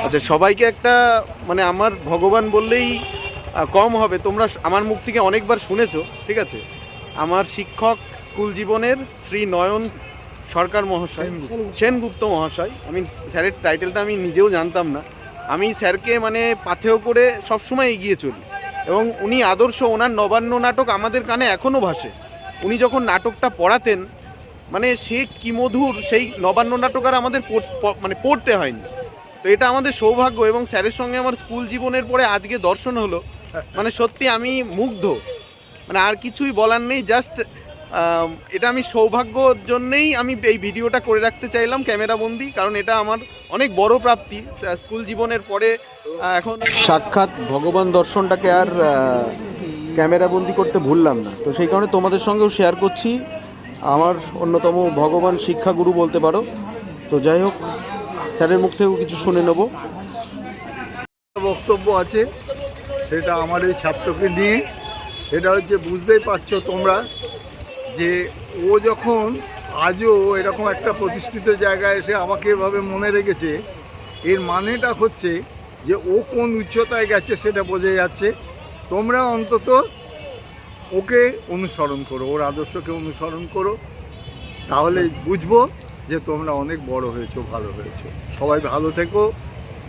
আচ্ছা সবাইকে একটা মানে আমার ভগবান বললেই কম হবে। তোমরা আমার মুখ থেকে অনেকবার শুনেছো ঠিক আছে? আমার শিক্ষক স্কুল জীবনের শ্রী নয়ন সরকার মহাশয় সেনগুপ্ত। মহাশয়। আমি স্যারের টাইটেলটা আমি নিজেও জানতাম না। আমি স্যারকে মানে পাথেয় করে সবসময় এগিয়ে চলি। এবং উনি আদর্শ ওনার নবান্ন নাটক আমাদের কানে এখনও ভাসে। উনি যখন নাটকটা পড়াতেন মানে সে কি মধুর সেই নবান্ন নাটক আর আমাদের মানে পড়তে হয়নি। তো এটা আমাদের সৌভাগ্য এবং স্যারের সঙ্গে আমার স্কুল জীবনের পরে আজকে দর্শন হলো। মানে সত্যি আমি মুগ্ধ। মানে আর কিছুই বলার নেই জাস্ট এটা আমি সৌভাগ্যর জন্যেই আমি এই ভিডিওটা করে রাখতে চাইলাম ক্যামেরা বন্দি, কারণ এটা আমার অনেক বড় প্রাপ্তি স্কুল জীবনের পরে এখন সাক্ষাৎ ভগবান দর্শনটাকে আর ক্যামেরা বন্দি করতে ভুললাম না। তো সেই কারণে তোমাদের সঙ্গেও শেয়ার করছি। আমার অন্যতম ভগবান শিক্ষাগুরু বলতে পারো। তো যাই হোক স্যারের মুখ থেকেও কিছু শুনে নেব। বক্তব্য আছে, সেটা আমার এই ছাত্রকে নিয়ে। সেটা হচ্ছে, বুঝতেই পারছ তোমরা যে ও যখন আজও এরকম একটা প্রতিষ্ঠিত জায়গায় এসে আমাকে এভাবে মনে রেখেছে, এর মানেটা হচ্ছে যে ও কোন উচ্চতায় গেছে সেটা বোঝা যাচ্ছে। তোমরা অন্তত ওকে অনুসরণ করো, ওর আদর্শকে অনুসরণ করো। তাহলে বুঝব যে তোমরা অনেক বড় হয়েছো, ভালো হয়েছো। সবাই ভালো থেকো,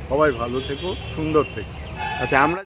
সবাই ভালো থেকো, সুন্দর থেকো। আচ্ছা আমরা